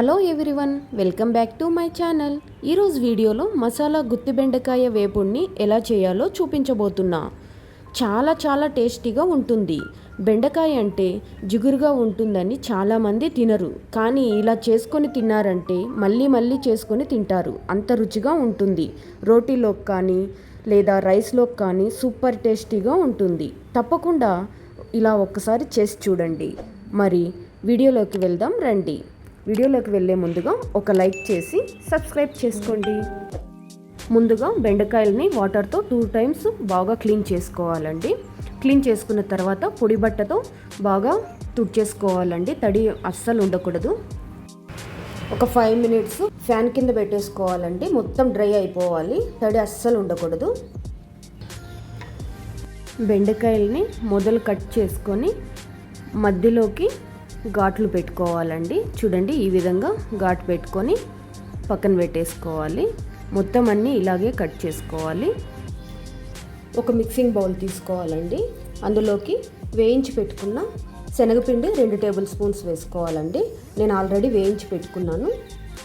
Hello everyone welcome back to my channel. ఈరోజు వీడియోలో మసాలా గుత్తి బెండకాయ వేపుడిని ఎలా చేయాలో చూపించబోతున్నా. చాలా చాలా టేస్టీగా ఉంటుంది. బెండకాయ అంటే జిగురుగా ఉంటుందని చాలామంది తినరు. కానీ ఇలా చేసుకొని తిన్నారంటే మళ్ళీ మళ్ళీ చేసుకొని తింటారు. అంత రుచిగా ఉంటుంది. రోటీలోకి కానీ లేదా రైస్లోకి కానీ సూపర్ టేస్టీగా ఉంటుంది. తప్పకుండా ఇలా ఒక్కసారి చేసి చూడండి. మరి వీడియోలోకి వెళ్దాం రండి. వీడియోలోకి వెళ్ళే ముందుగా ఒక లైక్ చేసి సబ్స్క్రైబ్ చేసుకోండి. ముందుగా బెండకాయలని వాటర్తో టూ టైమ్స్ బాగా క్లీన్ చేసుకోవాలండి. క్లీన్ చేసుకున్న తర్వాత పొడి బట్టతో బాగా తుడిచేసుకోవాలండి. తడి అస్సలు ఉండకూడదు. ఒక ఫైవ్ మినిట్స్ ఫ్యాన్ కింద పెట్టేసుకోవాలండి. మొత్తం డ్రై అయిపోవాలి. తడి అస్సలు ఉండకూడదు. బెండకాయల్ని మొదలు కట్ చేసుకొని మధ్యలోకి ఘాట్లు పెట్టుకోవాలండి. చూడండి ఈ విధంగా ఘాట్ పెట్టుకొని పక్కన పెట్టేసుకోవాలి. మొత్తం అన్నీ ఇలాగే కట్ చేసుకోవాలి. ఒక మిక్సింగ్ బౌల్ తీసుకోవాలండి. అందులోకి వేయించి పెట్టుకున్న శనగపిండి రెండు టేబుల్ స్పూన్స్ వేసుకోవాలండి. నేను ఆల్రెడీ వేయించి పెట్టుకున్నాను.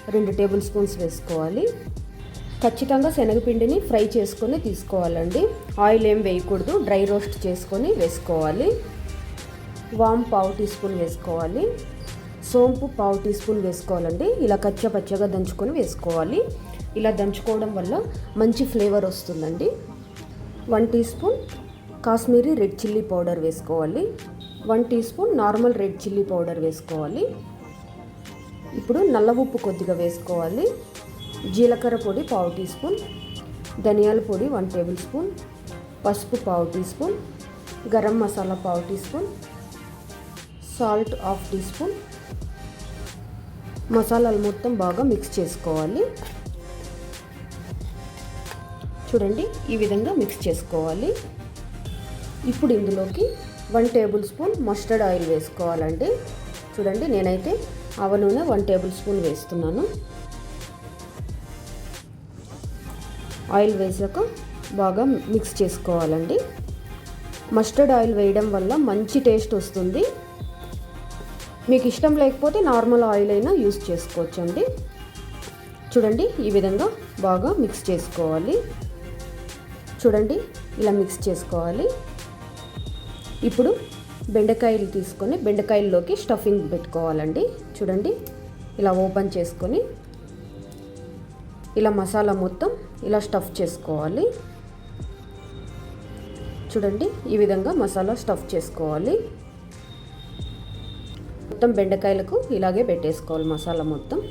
రెండు టేబుల్ స్పూన్స్ వేసుకోవాలి. ఖచ్చితంగా శనగపిండిని ఫ్రై చేసుకొని తీసుకోవాలండి. ఆయిల్ ఏం వేయకూడదు. డ్రై రోస్ట్ చేసుకొని వేసుకోవాలి. వామ్ పావు టీ స్పూన్ వేసుకోవాలి. సోంపు పావు టీ స్పూన్ వేసుకోవాలండి. ఇలా కచ్చ పచ్చగా దంచుకొని వేసుకోవాలి. ఇలా దంచుకోవడం వల్ల మంచి ఫ్లేవర్ వస్తుందండి. One teaspoon Kashmiri red chilli powder వేసుకోవాలి. One teaspoon normal red chilli powder వేసుకోవాలి. ఇప్పుడు నల్ల ఉప్పు కొద్దిగా వేసుకోవాలి. జీలకర్ర పొడి పావు టీ స్పూన్ ధనియాల పొడి వన్ టేబుల్ స్పూన్ పసుపు పావు టీ స్పూన్ గరం మసాలా పావు teaspoon salt half teaspoon. మసాలాలు మొత్తం బాగా మిక్స్ చేసుకోవాలి. చూడండి ఈ విధంగా మిక్స్ చేసుకోవాలి. ఇప్పుడు ఇందులోకి one tablespoon mustard oil వేసుకోవాలండి. చూడండి నేనైతే ఆవ నూనె వన్ టేబుల్ స్పూన్ వేస్తున్నాను. ఆయిల్ వేసాక బాగా మిక్స్ చేసుకోవాలండి. మస్టర్డ్ ఆయిల్ వేయడం వల్ల మంచి టేస్ట్ వస్తుంది. మీకు ఇష్టం లేకపోతే నార్మల్ ఆయిల్ అయినా యూస్ చేసుకోవచ్చండి. చూడండి ఈ విధంగా బాగా మిక్స్ చేసుకోవాలి. చూడండి ఇలా మిక్స్ చేసుకోవాలి. ఇప్పుడు బెండకాయలు తీసుకొని బెండకాయల్లోకి స్టఫింగ్ పెట్టుకోవాలండి. చూడండి ఇలా ఓపెన్ చేసుకొని ఇలా మసాలా మొత్తం ఇలా స్టఫ్ చేసుకోవాలి. చూడండి ఈ విధంగా మసాలా స్టఫ్ చేసుకోవాలి. మొత్తం బెండకాయలకు ఇలాగే పెట్టేసుకోవాలి మసాలా మొత్తం.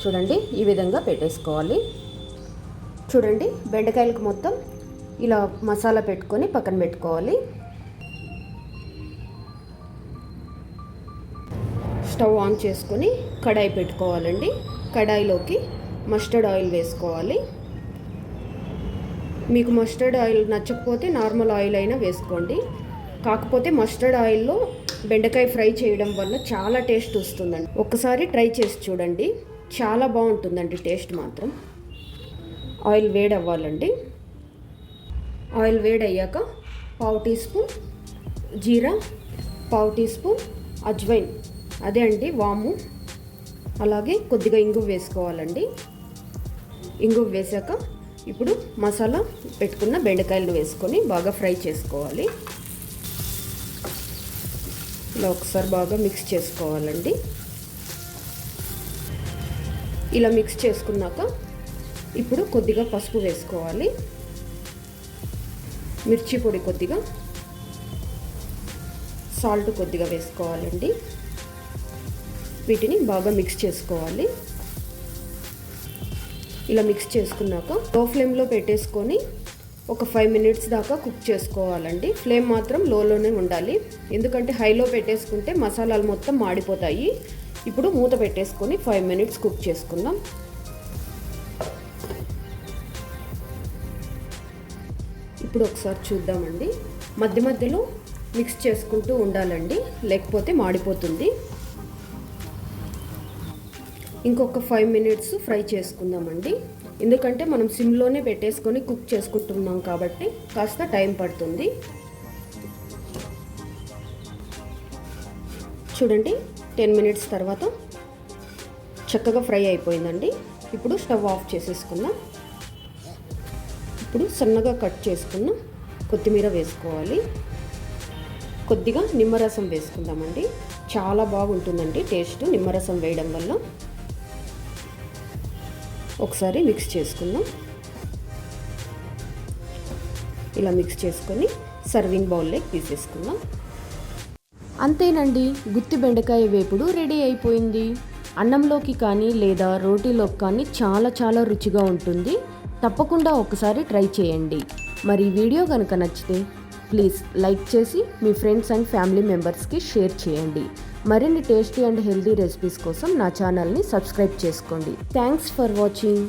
చూడండి ఈ విధంగా పెట్టేసుకోవాలి. చూడండి బెండకాయలకు మొత్తం ఇలా మసాలా పెట్టుకొని పక్కన పెట్టుకోవాలి. స్టవ్ ఆన్ చేసుకొని కడాయి పెట్టుకోవాలండి. కడాయిలోకి మస్టర్డ్ ఆయిల్ వేసుకోవాలి. మీకు మస్టర్డ్ ఆయిల్ నచ్చకపోతే నార్మల్ ఆయిల్ అయినా వేసుకోండి. కాకపోతే మస్టర్డ్ ఆయిల్లో బెండకాయ ఫ్రై చేయడం వల్ల చాలా టేస్ట్ వస్తుందండి. ఒక్కసారి ట్రై చేసి చూడండి. చాలా బాగుంటుందండి టేస్ట్ మాత్రం. ఆయిల్ వేడి అవ్వాలండి ఆయిల్ వేడి అయ్యాక పావు టీ స్పూన్ జీరా పావు టీ స్పూన్ అజ్వైన్. అదే అండి వాము. అలాగే కొద్దిగా ఇంగువ వేసుకోవాలండి. ఇంగువ వేసాక ఇప్పుడు మసాలా పెట్టుకున్న బెండకాయలు వేసుకొని బాగా ఫ్రై చేసుకోవాలి. ఇలా ఒకసారి బాగా మిక్స్ చేసుకోవాలండి. ఇలా మిక్స్ చేసుకున్నాక ఇప్పుడు కొద్దిగా పసుపు వేసుకోవాలి. మిర్చి పొడి కొద్దిగా సాల్ట్ కొద్దిగా వేసుకోవాలండి. వీటిని బాగా మిక్స్ చేసుకోవాలి. ఇలా మిక్స్ చేసుకున్నాక లో ఫ్లేమ్లో పెట్టేసుకొని ఒక ఫైవ్ మినిట్స్ దాకా కుక్ చేసుకోవాలండి. ఫ్లేమ్ మాత్రం లోలోనే ఉండాలి. ఎందుకంటే హైలో పెట్టేసుకుంటే మసాలాలు మొత్తం మాడిపోతాయి. ఇప్పుడు మూత పెట్టేసుకొని ఫైవ్ మినిట్స్ కుక్ చేసుకుందాం. ఇప్పుడు ఒకసారి చూద్దామండి. మధ్య మధ్యలో మిక్స్ చేసుకుంటూ ఉండాలండి. లేకపోతే మాడిపోతుంది. ఇంకొక ఫైవ్ మినిట్స్ ఫ్రై చేసుకుందామండి. ఎందుకంటే మనం సిమ్లోనే పెట్టేసుకొని కుక్ చేసుకుంటున్నాం కాబట్టి కాస్త టైం పడుతుంది. చూడండి టెన్ మినిట్స్ తర్వాత చక్కగా ఫ్రై అయిపోయిందండి. ఇప్పుడు స్టవ్ ఆఫ్ చేసేసుకుందాం. ఇప్పుడు సన్నగా కట్ చేసుకున్న కొత్తిమీర వేసుకోవాలి. కొద్దిగా నిమ్మరసం వేసుకుందామండి. చాలా బాగుంటుందండి టేస్ట్ నిమ్మరసం వేయడం వల్ల. ఒకసారి మిక్స్ చేసుకుందాం. ఇలా మిక్స్ చేసుకొని సర్వింగ్ బౌల్లోకి తీసేసుకుందాం. అంతేనండి గుత్తి బెండకాయ వేపుడు రెడీ అయిపోయింది. అన్నంలోకి కానీ లేదా రోటీలోకి కానీ చాలా చాలా రుచిగా ఉంటుంది. తప్పకుండా ఒకసారి ట్రై చేయండి. మరి వీడియో కనుక నచ్చితే ప్లీజ్ లైక్ చేసి మీ ఫ్రెండ్స్ అండ్ ఫ్యామిలీ మెంబర్స్కి షేర్ చేయండి. మరిన్ని టేస్టీ అండ్ హెల్దీ రెసిపీస్ కోసం నా ఛానల్ని సబ్స్క్రైబ్ చేసుకోండి. Thanks for watching